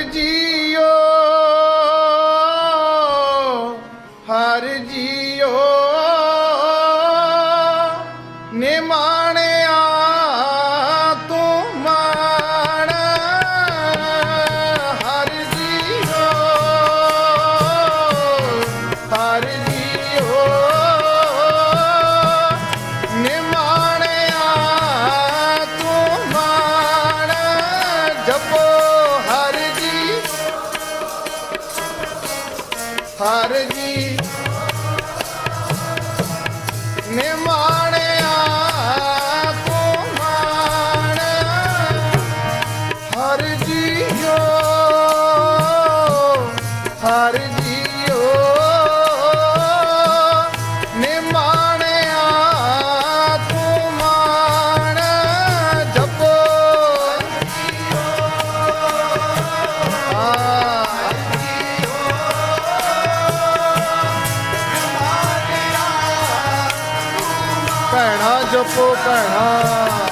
JIO ਹਰ ਭੈਣਾ ਜਪੋ ਭੈਣਾ ਹਰ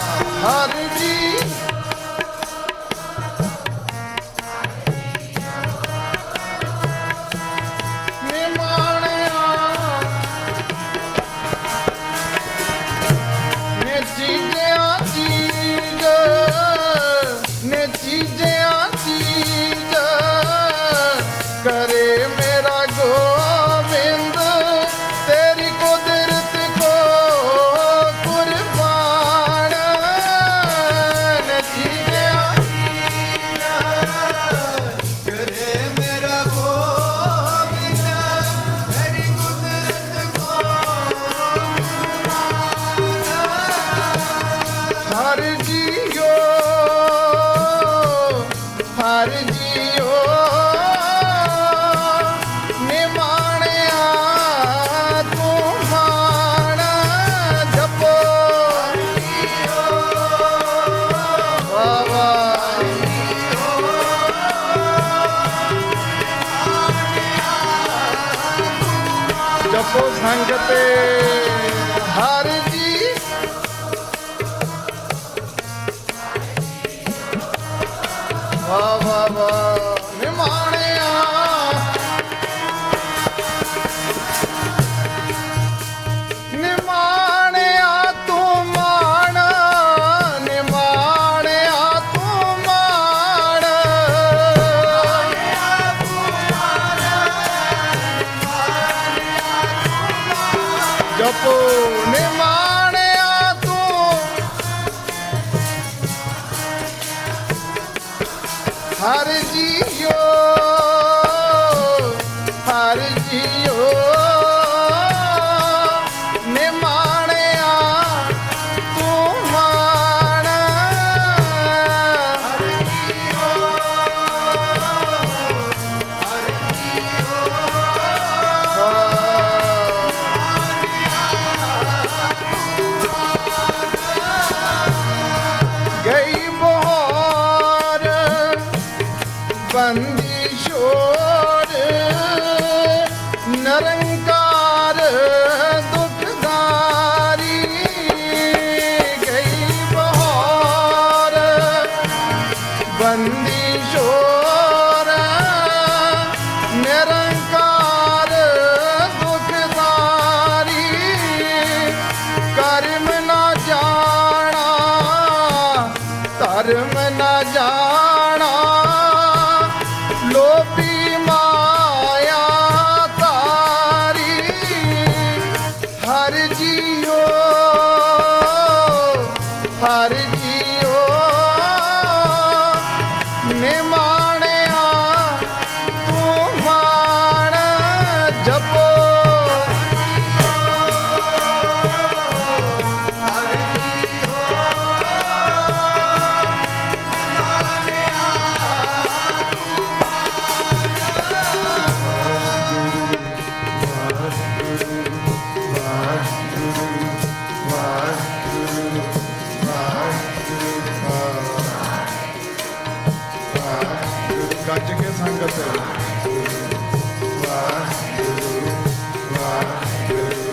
ਜਪੋ ਸੰਗਤੇ ਹਰ ਜੀ। ਵਾ ਜਪੋ ਨਿਮਾਣਿਆ ਤੂੰ। ਹਰ ਜੀਓ ਧਰਮ ਨਾ ਜਾਣਾ। ਲੋਭੀ ਮਾਇਆ ਤਾਰੀ ਹਰ ਜੀਓ ਹਰ ਜੀਓ। ਗੱਜ ਕੇ ਸੰਗਤ ਵਾਹਿਗੁਰੂ ਵਾਹਿਗੁਰੂ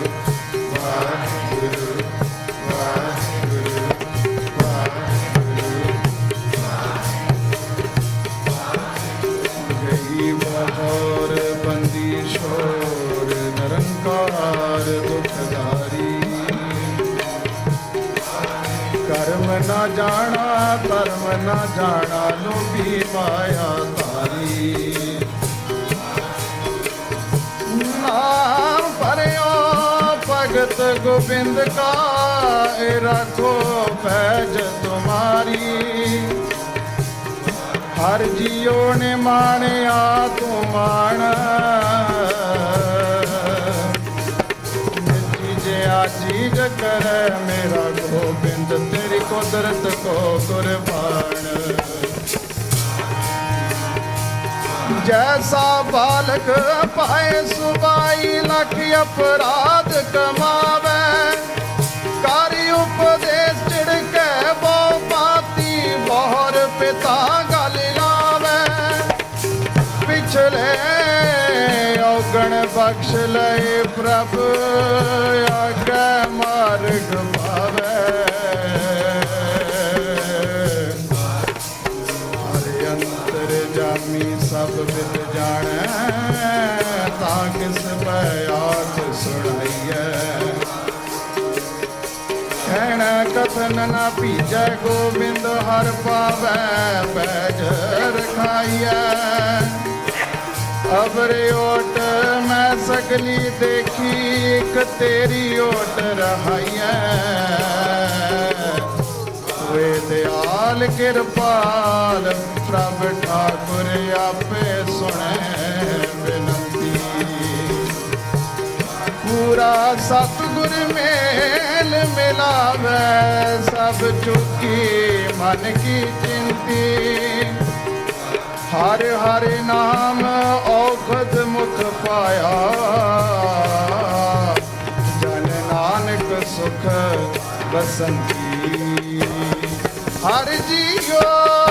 ਵਾਹਿਗੁਰੂ ਵਾਹਿਗੁਰੂ ਵਾਹਿਗੁਰੂ ਗਈ ਮਹੋਰ ਬੰਦੀ ਛੋਰ ਨਿਰੰਕਾਰ ਦੁਖਦਾਰੀ ਕਰਮ ਨਾ ਜਾਣਾ ਪਰਮ ਨਾ ਜਾਣਾ ਲੋਭੀ ਮਾਇਆ ਭਗਤ ਗੋਬਿੰਦ ਕਾ ਇਹ ਰੱਖੋ ਪੈਜ ਤੁਮਾਰੀ। ਹਰ ਜੀਉ ਨੇ ਮਾਣਿਆ ਤੂੰ ਮਾਣ। ਜੀਜਿਆ ਚੀਜ ਕਰੈ ਮੇਰਾ ਗੋਬਿੰਦ, ਤੇਰੀ ਜੈਸਾ ਬਾਲਕ ਪਾਏ ਸੁਬਾਈ ਲੱਖ ਅਪਰਾਧ ਕਮਾਵੇ ਕਾਰੀ ਉਪਦੇਸ਼ ਚਿੜਕੇ ਬਹੁ ਪਾਤੀ ਬਹੁਰ ਪਿਤਾ ਗਲ ਲਾਵੇ ਪਿਛਲੇ ਔਗਣ ਬਖਸ਼ ਲਏ ਪ੍ਰਭ ਆਗੇ ਮਾਰਗ ਤਾਂ ਕਿਸ ਬਿਆਸ ਸੁਣਾਈਐ? ਕਹਿਣ ਕਥਨ ਨਾ ਭੀਜੈ, ਗੋਬਿੰਦ ਹਰ ਪਾਵੈ, ਪੈਜ ਰਖਾਈਐ। ਅਬਰ ਓਟ ਮੈਂ ਸਗਲੀ ਦੇਖੀ, ਇੱਕ ਤੇਰੀ ਓਟ ਰਹਾਈਐ। ਵੇ ਦਿਆਲ ਕਿਰਪਾਲ, ਪ੍ਰਭ ਠਾਕੁਰ ਆਪੇ ਸੁਣੈ। ਪੂਰਾ ਸਤਿਗੁਰ ਮੇਲ ਮਿਲਾਵੇ, ਸਭ ਚੁੱਕੀ ਮਨ ਕੀ ਚਿੰਤੀ। ਹਰ ਹਰ ਨਾਮ ਔਖਦ ਮੁਖ ਪਾਇਆ। ਜਨ ਨਾਨਕ ਸੁਖ ਬਸੰਤੀ। ਹਰ ਜੀਓ